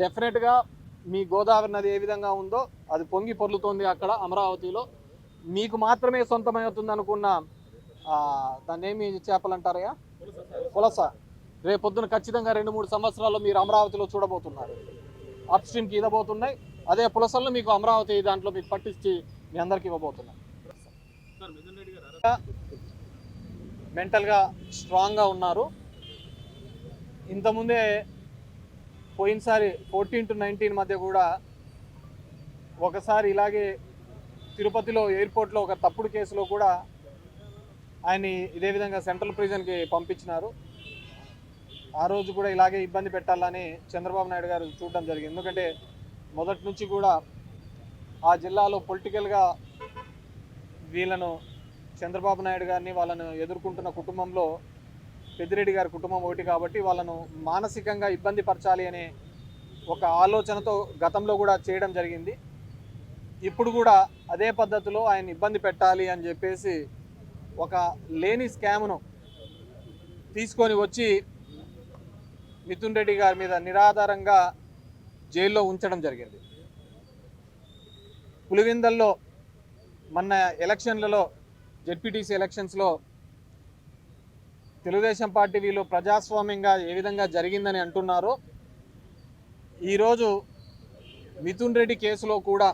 డెఫినెట్గా మీ గోదావరి నది ఏ విధంగా ఉందో అది పొంగి పొర్లుతోంది అక్కడ అమరావతిలో. మీకు మాత్రమే సొంతమవుతుంది అనుకున్న దాన్ని ఏమి చేపలు అంటారయ్యా పులస రేపొద్దున ఖచ్చితంగా రెండు మూడు సంవత్సరాల్లో మీరు అమరావతిలో చూడబోతున్నారు. అప్ స్ట్రీమ్కి ఇదబోతున్నాయి అదే పులసల్లో మీకు అమరావతి దాంట్లో మీకు పట్టించి మీ అందరికి ఇవ్వబోతున్నాయి. మెంటల్గా స్ట్రాంగ్గా ఉన్నారు. ఇంతకుముందే పోయినసారి ఫోర్టీన్ టు నైన్టీన్ మధ్య కూడా ఒకసారి ఇలాగే తిరుపతిలో ఎయిర్పోర్ట్లో ఒక తప్పుడు కేసులో కూడా ఆయన్ని ఇదే విధంగా సెంట్రల్ ప్రిజన్కి పంపించినారు. ఆ రోజు కూడా ఇలాగే ఇబ్బంది పెట్టాలని చంద్రబాబు నాయుడు గారు చూడడం జరిగింది. ఎందుకంటే మొదటి నుంచి కూడా ఆ జిల్లాలో పొలిటికల్గా వీళ్ళను చంద్రబాబు నాయుడు గారిని వాళ్ళను ఎదుర్కొంటున్న కుటుంబంలో పెద్దిరెడ్డి గారి కుటుంబం ఒకటి కాబట్టి వాళ్ళను మానసికంగా ఇబ్బంది పరచాలి అనే ఒక ఆలోచనతో గతంలో కూడా చేయడం జరిగింది. ఇప్పుడు కూడా అదే పద్ధతిలో ఆయన ఇబ్బంది పెట్టాలి అని చెప్పేసి ఒక లేని స్కామ్ను తీసుకొని వచ్చి మిథున్ రెడ్డి గారి మీద నిరాధారంగా జైల్లో ఉంచడం జరిగింది. పులివిందల్లో మొన్న ఎలక్షన్లలో జెడ్పీటీసీ ఎలక్షన్స్లో తెలుగుదేశం పార్టీ వీళ్ళు ప్రజాస్వామ్యంగా ఏ విధంగా జరిగిందని అంటున్నారో. ఈరోజు మిథున్ రెడ్డి కేసులో కూడా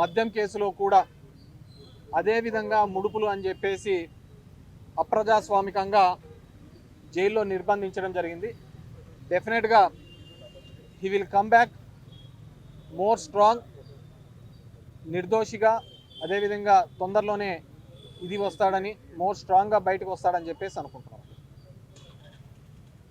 మద్యం కేసులో కూడా అదేవిధంగా ముడుపులు అని చెప్పేసి అప్రజాస్వామికంగా జైల్లో నిర్బంధించడం జరిగింది. డెఫినెట్గా he will come back more strong నిర్దోషిగా అదేవిధంగా తొందరలోనే ఇది వస్తాడని మోర్ స్ట్రాంగ్గా బయటకు వస్తాడని చెప్పేసి అనుకుంటున్నాను